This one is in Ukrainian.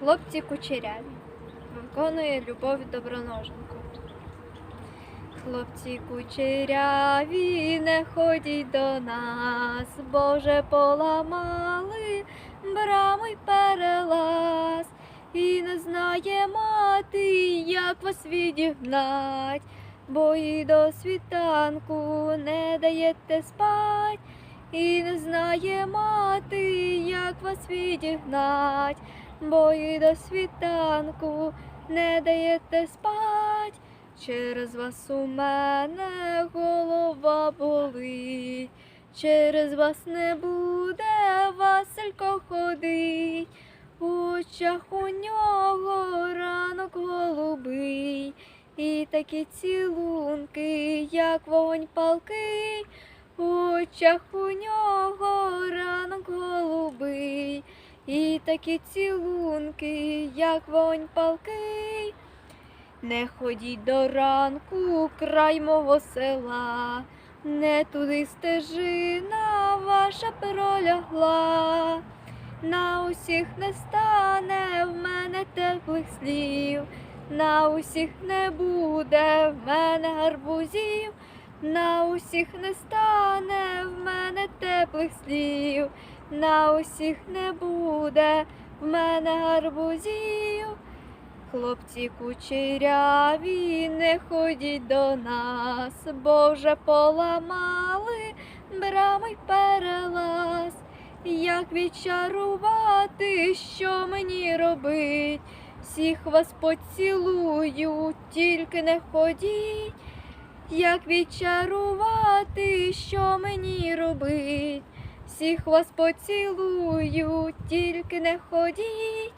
Хлопці кучеряві. Виконує любов доброноженко. Хлопці кучеряві, не ходіть до нас, Боже, поламали брами й перелаз, і не знає мати, як вас відігнать, бо і до світанку не даєте спать, і не знає мати, як вас відігнать, бо і до світанку не даєте спать. Через вас у мене голова болить, через вас не буде Василько ходить, у очах у нього ранок голубий, і такі цілунки, як вогонь палкий, у очах у нього ранок голубий, такі цілунки, як вогонь палкий. Не ходіть до ранку, край мого села, не туди стежина ваша пролягла. На усіх не стане в мене теплих слів, на усіх не буде в мене гарбузів, на усіх не стане в мене теплих слів, на усіх не буде в мене гарбузів. Хлопці кучеряві, не ходіть до нас, бо вже поламали брами перелаз. Як відчарувати, що мені робить? Всіх вас поцілую, тільки не ходіть. Як відчарувати, що мені робить? Всіх вас поцілую, тільки не ходіть.